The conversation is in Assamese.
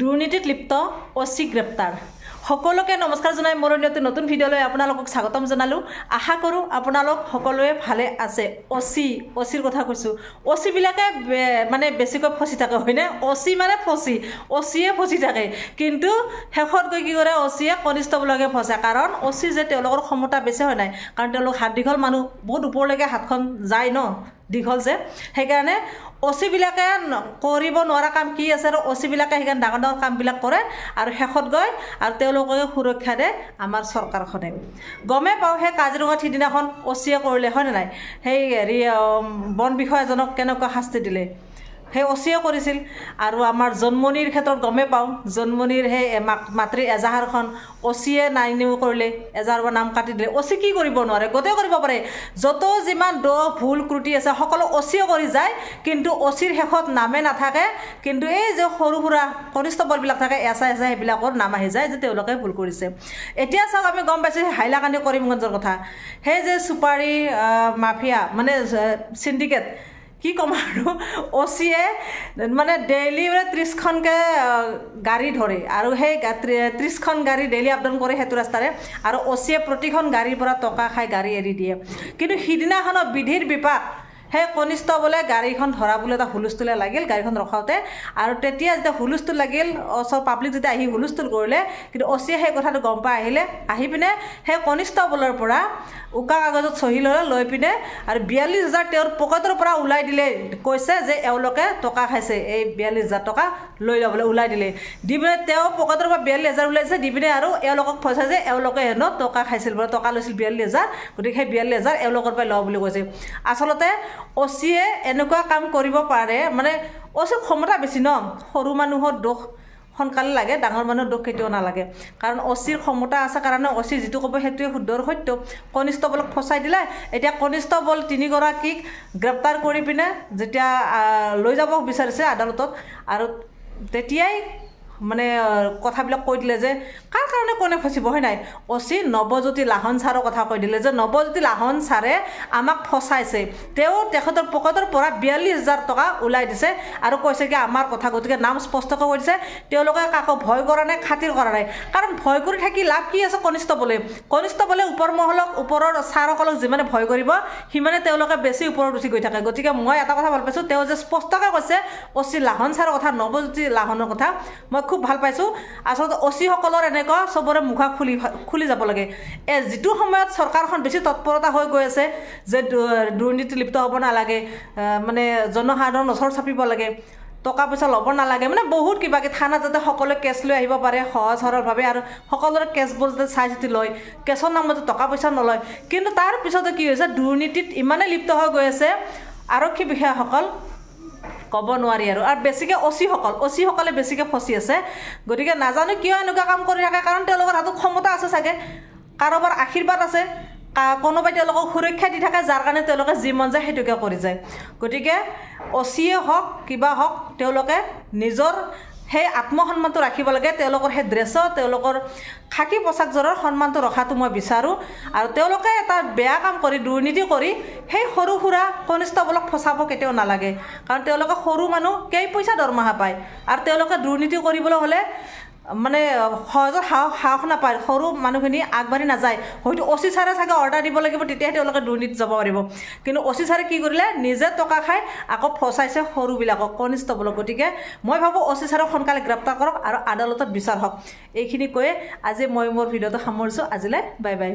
দুৰ্নীতিত লিপ্ত অচি গ্ৰেপ্তাৰ। সকলোকে নমস্কাৰ জনাই মোৰ অন্যটো নতুন ভিডিঅ'লৈ আপোনালোকক স্বাগতম জনালোঁ। আশা কৰোঁ আপোনালোক সকলোৱে ভালে আছে। অচি অচিৰ কথা কৈছোঁ। অচিবিলাকে মানে বেছিকৈ ফচি থাকে হয়নে? অচি মানে ফচি অচিয়ে ফচি থাকে। কিন্তু শেষত গৈ কি কৰে অচিয়ে কনিষ্টবলকে ফচে। কাৰণ অচি যে তেওঁলোকৰ ক্ষমতা বেছি হয় নাই কাৰণ তেওঁলোক হাত দীঘল মানুহ বহুত ওপৰলৈকে হাতখন যায় ন? দীঘল যে। সেইকাৰণে অচিবিলাকে কৰিব নোৱাৰা কাম কি আছে আৰু অচিবিলাকে সেইকাৰণে ডাঙৰ ডাঙৰ কামবিলাক কৰে আৰু শেষত গৈ আৰু তেওঁলোকে সুৰক্ষা দিয়ে আমাৰ চৰকাৰখনে। গমেই পাওঁ সেই কাজিৰঙাত সিদিনাখন অচিয়ে কৰিলে হয়নে নাই? সেই হেৰি বন বিষয়াজনক কেনেকুৱা শাস্তি দিলে? সেই অচিয়ে কৰিছিল। আৰু আমাৰ জন্মনিৰ ক্ষেত্ৰত গমেই পাওঁ জন্মনিৰ সেই মাতৃ এজাহাৰখন অচিয়ে নাইনিও কৰিলে এজাহাৰৰ নাম কাটি দিলে। অচি কি কৰিব নোৱাৰে? গোটেই কৰিব পাৰে। য'ত যিমান দোষ ভুল ক্ৰুটি আছে সকলো অচিয়ে কৰি যায় কিন্তু অচিৰ শেষত নামে নাথাকে। কিন্তু এই যে সৰু সুৰা কনিষ্টবলবিলাক থাকে এছা এছা সেইবিলাকৰ নাম আহি যায় যে তেওঁলোকে ভুল কৰিছে। এতিয়া চাওক আমি গম পাইছোঁ হাইলাকান্দি কৰিমগঞ্জৰ কথা। সেই যে চুপাৰী মাফিয়া মানে চিণ্ডিকেট কি ক'ম আৰু? অচিয়ে মানে ডেইলি মানে ত্ৰিছখনকৈ গাড়ী ধৰে। আৰু সেই ত্ৰিছখন গাড়ী ডেইলি আপ ডাউন কৰে সেইটো ৰাস্তাৰে। আৰু অচিয়ে প্ৰতিখন গাড়ীৰ পৰা টকা খাই গাড়ী এৰি দিয়ে। কিন্তু সিদিনাখনৰ বিধিৰ বিপাক সেই কনিষ্টবলে গাড়ীখন ধৰাবলৈ এটা হুলস্থুলীয়া লাগিল গাড়ীখন ৰখাওঁতে। আৰু তেতিয়া যেতিয়া হুলস্থুল লাগিল ওচৰ পাব্লিক যেতিয়া আহি হুলস্থুল কৰিলে কিন্তু অচিয়ে সেই কথাটো গম পাই আহিলে। আহি পিনে সেই কনিষ্টবলৰ পৰা উকা কাগজত চহী ল'লে লৈ পিনে আৰু বিয়াল্লিছ হাজাৰ তেওঁৰ পকেটৰ পৰা ওলাই দিলে। কৈছে যে এওঁলোকে টকা খাইছে এই বিয়াল্লিছ হাজাৰ টকা লৈ যাবলৈ ওলাই দিলে। দি পিনে তেওঁ পকেটৰ পৰা বিয়াল্লিছ হাজাৰ ওলাইছে দি পিনে আৰু এওঁলোকক কৈছে যে এওঁলোকে হেনো টকা খাইছিল বোলে টকা লৈছিল বিয়াল্লিছ হাজাৰ গতিকে সেই বিয়াল্লিছ হাজাৰ এওঁলোকৰ পৰাই লওঁ বুলি কৈছে। আচলতে অচিয়ে এনেকুৱা কাম কৰিব পাৰে মানে অচিৰ ক্ষমতা বেছি ন? সৰু মানুহৰ দোষ সোনকালে লাগে ডাঙৰ মানুহৰ দুখ কেতিয়াও নালাগে। কাৰণ অচিৰ ক্ষমতা আছে কাৰণে অচি যিটো ক'ব সেইটোৱে শুদ্ধ আৰু সত্য কনিষ্টবলক ফচাই দিলে এতিয়া কনিষ্টবল তিনিগৰাকীক গ্ৰেপ্তাৰ কৰি পিনে যেতিয়া লৈ যাব বিচাৰিছে আদালতত আৰু তেতিয়াই মানে কথাবিলাক কৈ দিলে যে কাৰ কাৰণে কোনে ফচিব হয় নাই? অচি নৱজ্যোতি লাহন ছাৰৰ কথা কৈ দিলে যে নৱজ্যোতি লাহন ছাৰে আমাক ফচাইছে। তেওঁ তেখেতৰ পকেটৰ পৰা বিয়াল্লিছ হাজাৰ টকা ওলাই দিছে আৰু কৈছে কি আমাৰ কথা গতিকে নাম স্পষ্টকৈ কৈ দিছে। তেওঁলোকে কাকো ভয় কৰা নাই খাতিৰ কৰা নাই। কাৰণ ভয় কৰি থাকি লাভ কি আছে কনিষ্টবলে কনিষ্টবলে ওপৰ মহলক ওপৰৰ ছাৰসকলক যিমানে ভয় কৰিব সিমানে তেওঁলোকে বেছি ওপৰত উঠি গৈ থাকে। গতিকে মই এটা কথা ভাল পাইছোঁ তেওঁ যে স্পষ্টকৈ কৈছে অচি লাহন ছাৰৰ কথা নৱজ্যোতি লাহনৰ কথা মই খুব ভাল পাইছোঁ। আচলতে অচিসকলৰ এনেকুৱা চবৰে মুখা খুলি খুলি যাব লাগে। এ যিটো সময়ত চৰকাৰখন বেছি তৎপৰতা হৈ গৈ আছে যে দুৰ্নীতি লিপ্ত হ'ব নালাগে মানে জনসাধাৰণ ওচৰ চাপিব লাগে টকা পইচা ল'ব নালাগে মানে বহুত কিবা কিবি থানাত যাতে সকলোৱে কেছ লৈ আহিব পাৰে সহজ সৰলভাৱে আৰু সকলোৰে কেছবোৰ যাতে চাই চিতি লয় কেছৰ নামতে টকা পইচা নলয়। কিন্তু তাৰ পিছতে কি হৈছে দুৰ্নীতিত ইমানেই লিপ্ত হৈ গৈ আছে আৰক্ষী বিষয়াসকল ক'ব নোৱাৰি আৰু। আৰু বেছিকৈ অচিসকল, অচিসকলে বেছিকৈ ফচি আছে। গতিকে নাজানো কিয় এনেকুৱা কাম কৰি থাকে, কাৰণ তেওঁলোকৰ হাতত ক্ষমতা আছে চাগে। কাৰোবাৰ আশীৰ্বাদ আছে, কা- কোনোবাই তেওঁলোকক সুৰক্ষা দি থাকে, যাৰ কাৰণে তেওঁলোকে যি মন যায় সেইটোকে কৰি যায়। গতিকে অচিয়ে হওক, কিবা হওক, তেওঁলোকে নিজৰ সেই আত্মসন্মানটো ৰাখিব লাগে তেওঁলোকৰ সেই ড্ৰেছত তেওঁলোকৰ খাকী পোচাকযোৰৰ সন্মানটো ৰখাটো মই বিচাৰোঁ। আৰু তেওঁলোকে এটা বেয়া কাম কৰি দুৰ্নীতি কৰি সেই সৰু সুৰা কনিষ্টবলক ফচাব কেতিয়াও নালাগে। কাৰণ তেওঁলোকে সৰু মানুহ কেই পইচা দৰমহা পায়। আৰু তেওঁলোকে দুৰ্নীতি কৰিবলৈ হ'লে মানে সহজত সাহস সাহস নাপায় সৰু মানুহখিনি আগবাঢ়ি নাযায়। হয়তো অচি ছাৰে চাগে অৰ্ডাৰ দিব লাগিব তেতিয়াহে তেওঁলোকে দুৰ্নীতি যাব পাৰিব কিন্তু অচি ছাৰে কি কৰিলে নিজে টকা খাই আকৌ ফচাইছে সৰুবিলাকক কনিষ্টবলক গতিকে মই ভাবোঁ অচি ছাৰক সোনকালে গ্ৰেপ্তাৰ কৰক আৰু আদালতত বিচাৰ হওক। এইখিনি কৈয়ে আজি মই মোৰ ভিডিঅ'টো সামৰিছোঁ। আজিলৈ বাই বাই।